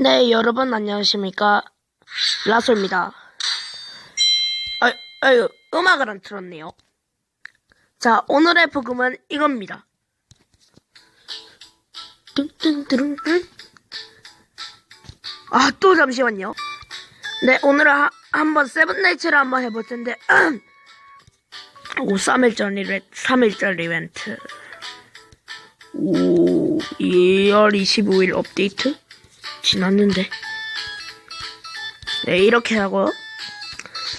네, 여러분 안녕하십니까. 라소입니다. 아, 아유, 음악을 안 틀었네요. 자, 오늘의 부금은 이겁니다. 아, 또 잠시만요. 네, 오늘은 하- 한번 세븐나이츠를 한번 해볼 텐데, 오, 3일 전 이벤트, 3일 전 이벤트. 오, 2월 25일 업데이트? 지났는데. 네, 이렇게 하고.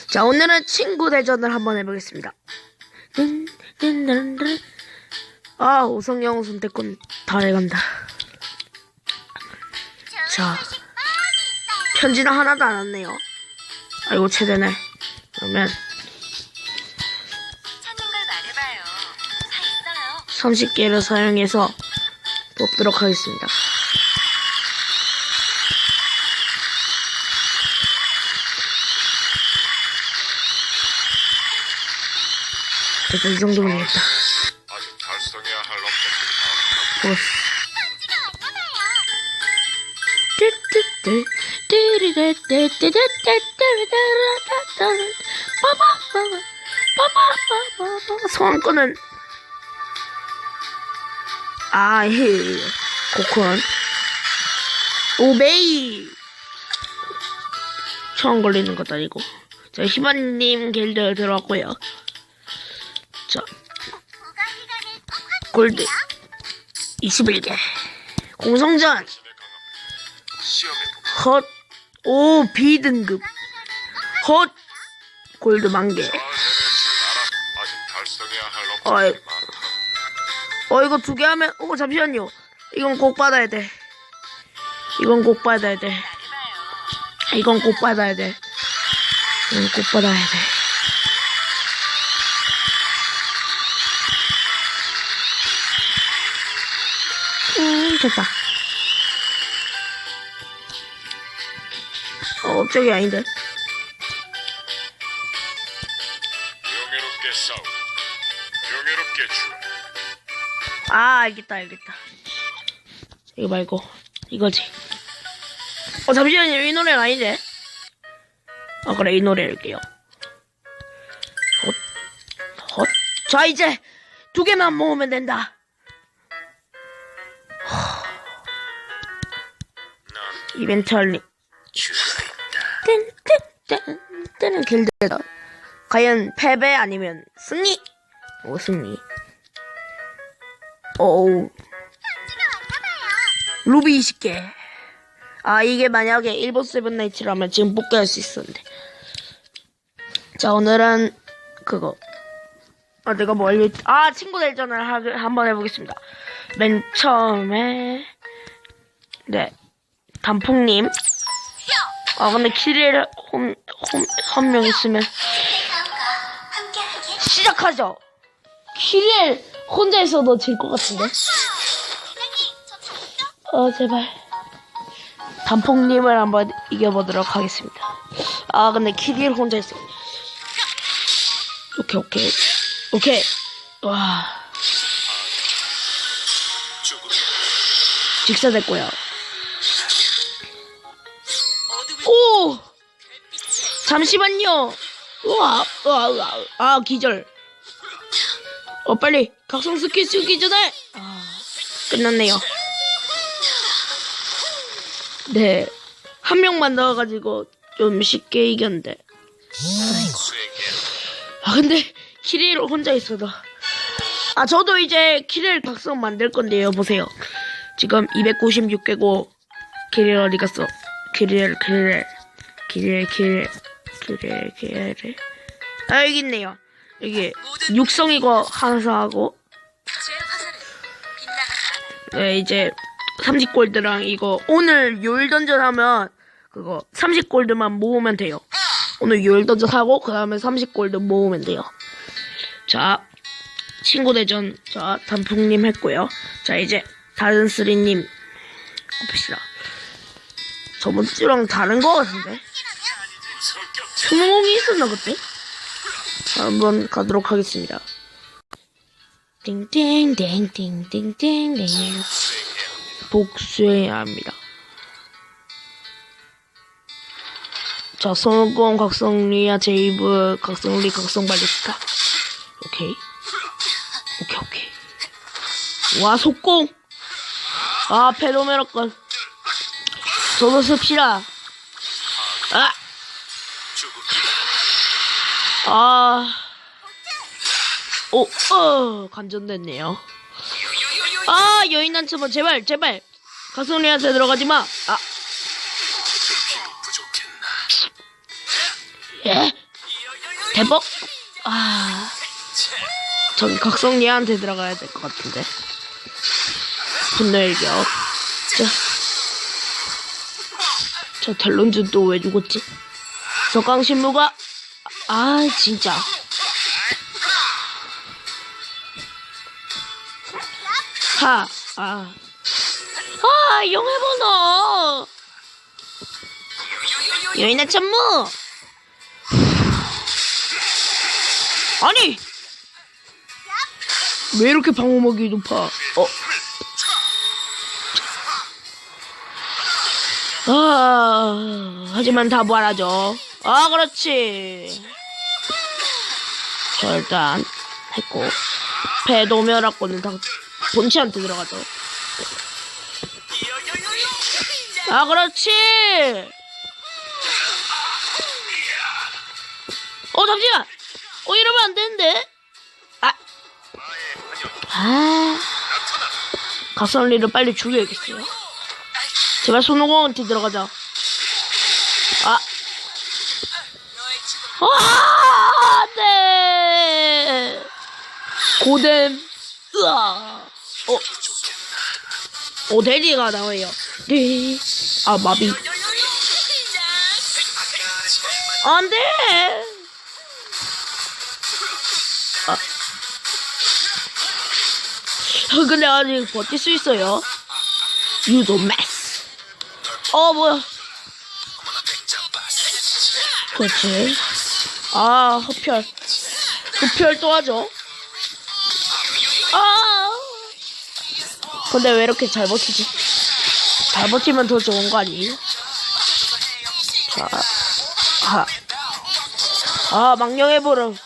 자, 오늘은 친구 대전을 한번 해보겠습니다. 아, 오성영 선택권 다 해간다. 자, 편지는 하나도 안 왔네요. 아이고, 최대네. 그러면 찾는 걸 말해봐요. 다 있어요. 30개를 사용해서 뽑도록 하겠습니다. 일단 이 정도면 되겠다. 아직 달성해야 할 업적들이 많다. 보스. 소원권은 아, 해. 고콘. 오메이. 처음 걸리는 것도 아니고. 자, 희반님 길드 들어왔고요. 골드. 21개. 공성전. 헛. 오, B등급. 헛. 골드 만개. 어이. 어, 이거 두 개 하면, 어, 잠시만요. 이건 꼭 받아야 돼. 이건 꼭 받아야 돼. 이건 꼭 받아야 돼. 이건 꼭 받아야 돼. 됐다. 어, 업적이 아닌데. 명예롭게 싸우고 명예롭게. 아, 알겠다, 알겠다. 이거 말고, 이거지. 어, 잠시만요. 이 노래가 아닌데. 아, 그래, 이 노래 할게요. 헛, 헛. 자, 이제 두 개만 모으면 된다. 이벤트 할리. 죽어 있다. 뜬뜬뜬 뜨는 길드다. 과연 패배 아니면 승리? 오 승리. 오우. 루비 20개. 아 이게 만약에 일본 세븐나이츠라면 지금 복귀할 수 있었는데. 자 오늘은 그거. 아 내가 뭐 알려? 아 친구 대전을 하, 한번 해보겠습니다. 맨 처음에 네 단풍님. 아 근데 키릴 홈홈한 명 있으면 시작하죠. 키릴 혼자 있어도 질 것 같은데. 어 제발. 단풍님을 한번 이겨보도록 하겠습니다. 아 근데 키릴 혼자 있어. 오케이 오케이 오케이. 와. 직사됐고요. 잠시만요. 우와, 우와, 우와. 아, 기절. 어, 빨리. 각성 스킬 쓰기 전에. 아, 끝났네요. 네. 한 명만 넣어가지고 좀 쉽게 이겼는데. 수행해. 아, 근데 키릴 혼자 있어도. 아, 저도 이제 키릴 각성 만들 건데요. 보세요. 지금 296개고, 키릴 어디 갔어? 키릴, 키릴, 키릴, 키릴, 키릴, 키릴. 아, 여기 있네요. 하사하고, 제 화살은 빗나가지 않아요. 네, 이제 30골드랑 이거 오늘 요일 던전 하면 그거 30골드만 모으면 돼요. 오늘 요일 던전 하고 그 다음에 30골드 모으면 돼요. 자, 친구 대전 자 단풍님 했고요. 자 이제 다른 쓰리님 봅시다. 저번 주랑 다른 거 같은데? 성공이 있었나 그때? 한번 가도록 하겠습니다. 띵띵띵띵띵띵띵 복수해야 합니다. 자, 손오공, 각성리아, 제이브, 각성리, 각성발리스타. 오케이. 오케이, 오케이. 와, 속공! 아, 페로메라건. 저도 씁시다. 아. 오, 어, 간전됐네요. 아, 여인 한처만 제발, 제발. 각성리한테 들어가지 마. 아. 예? 대박? 아. 저기 각성리한테 들어가야 될 것 같은데. 분노일격. 자. 저 델론즈 또 왜 죽었지? 석강신무가, 아, 진짜. 하, 아. 아, 용해번호! 여인의 천무! 아니! 왜 이렇게 방어막이 높아? 어. 아, 하지만 다 부활하죠. 아, 그렇지. 자, 일단, 했고. 배도멸학권은 다 본체한테 들어가죠. 아, 그렇지! 어, 잠시만! 어, 이러면 안 되는데? 아! 아. 각설리를 빨리 죽여야겠어요. 제발 손오공한테 들어가자. 아. 아, 안 돼! 고뎀, 으아! 어. 오, 돼지가 나와요. 네. 아, 마비. 안 돼! 아. 아, 근데 아직 버틸 수 있어요. Don't mess. 어, 뭐야. 그렇지. 아, 흡혈. 흡혈 또 하죠. 근데 왜 이렇게 잘 버티지? 잘 버티면 더 좋은 거 아니에요? 자, 아, 아, 망령해보름.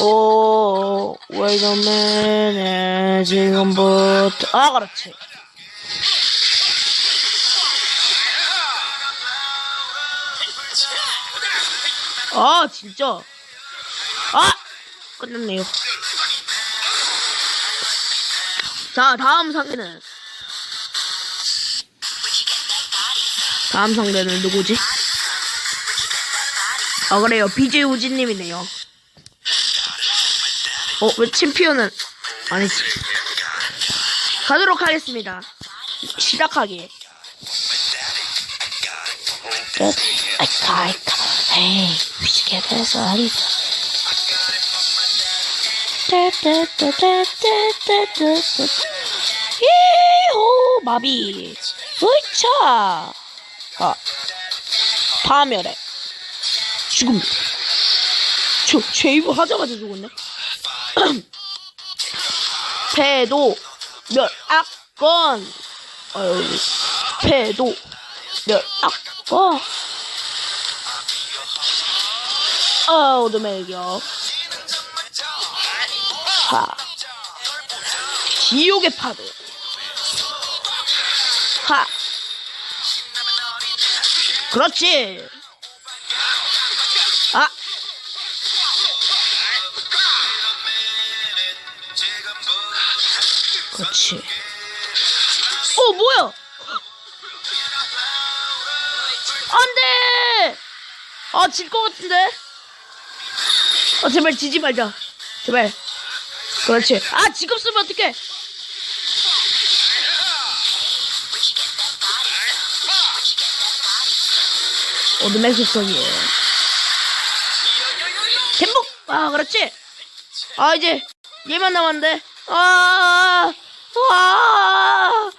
오, minute, 지금부터. 아, 그렇지. 아, 진짜. 아! 끝났네요. 자, 다음 상대는. 다음 상대는 누구지? 아, 그래요. BJ 우진님이네요. 어, 왜 챔피언은 아니지? 가도록 하겠습니다. 시작하기. 아이카, 아이카, 에이, 위시게 이호 마비. 으차. 아 파멸해 죽음. 저 제이브 하자마자 죽었네. 패도 멸악건. 어휴 패도 멸악건. 아 어둠의 격 하. 지옥의 파도. 하. 그렇지. 아. 그렇지. 어, 뭐야? 안 돼! 아, 질 것 같은데? 아, 제발 지지 말자. 제발. 그렇지. 아, 지금 쓰면 어떡해. 어둠의 숲속이에요. 템복! 아, 그렇지. 아, 이제 얘만 남았는데. 아, 아,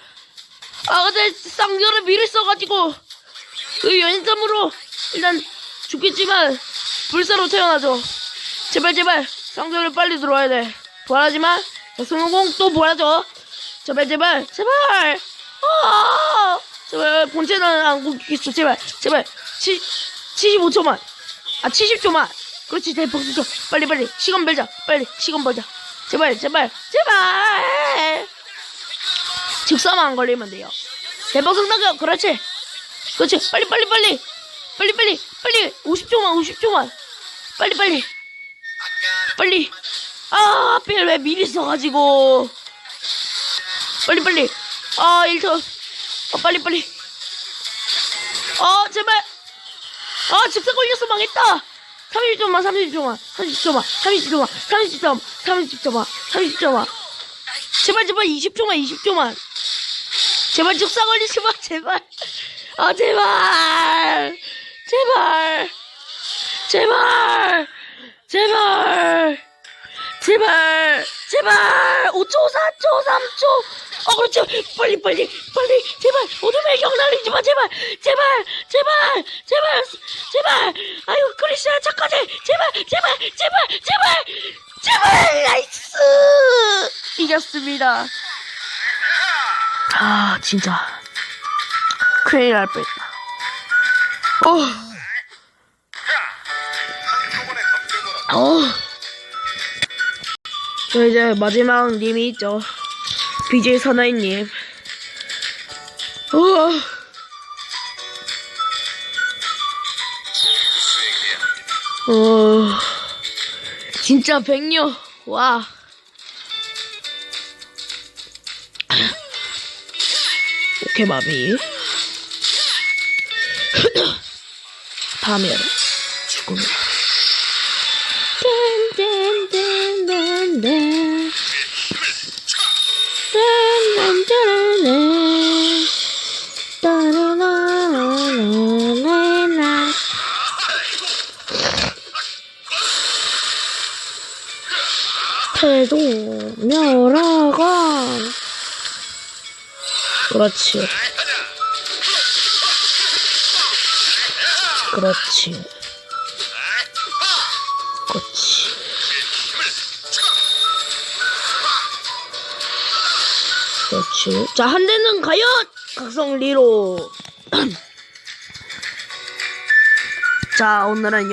아, 근데 쌍절을 미리 써가지고 그 연인감으로 일단 죽겠지만 불사로 태어나죠. 제발 제발 쌍절을 빨리 들어와야 돼. 부활하지만 성공 또 부활하죠. 제발 제발 제발. 아, 제발 본체는 안 굶기겠어. 제발 제발. 7, 75초만. 아 70초만. 그렇지 대폭 수초 빨리 빨리. 시간 벌자. 빨리 시간 벌자. 제발 제발 제발. 즉사만 안 걸리면 돼요. 대폭 승낙 그렇지. 그렇지. 빨리 빨리 빨리. 빨리 빨리. 빨리. 50초만 50초만. 빨리 빨리. 빨리 아 하필 왜 미리 써가지고. 빨리 빨리. 아 1초 어 빨리 빨리. 아 제발. 아 즉사 걸렸어 망했다. 30초만 30초만 30초만 30초만 30초만 30초만 30초만. 제발 제발 20초만 20초만. 제발 즉사 걸리지 마 제발. 아 제발. 제발. 제발. 제발 제발 제발 5초 4초 3초. 어 그렇지 빨리 빨리 빨리 제발. 어둠의 경 날리지 마 제발. 제발 제발 제발 제발. 아유 크리스야 착하지? 제발 제발 제발 제발 제발 나이스. 이겼습니다. 아 진짜. 큰일 날 뻔했다. 어. 어. 저 이제 마지막 님이 있죠. BJ 사나이님. 우와. 어. 진짜 백녀. 와. 오케이, 마비. 파멸. 죽음. 딴딴 그렇지. 그렇지. 그렇지. 그렇지. 자 한 대는 가요! 각성리로. 자 오늘은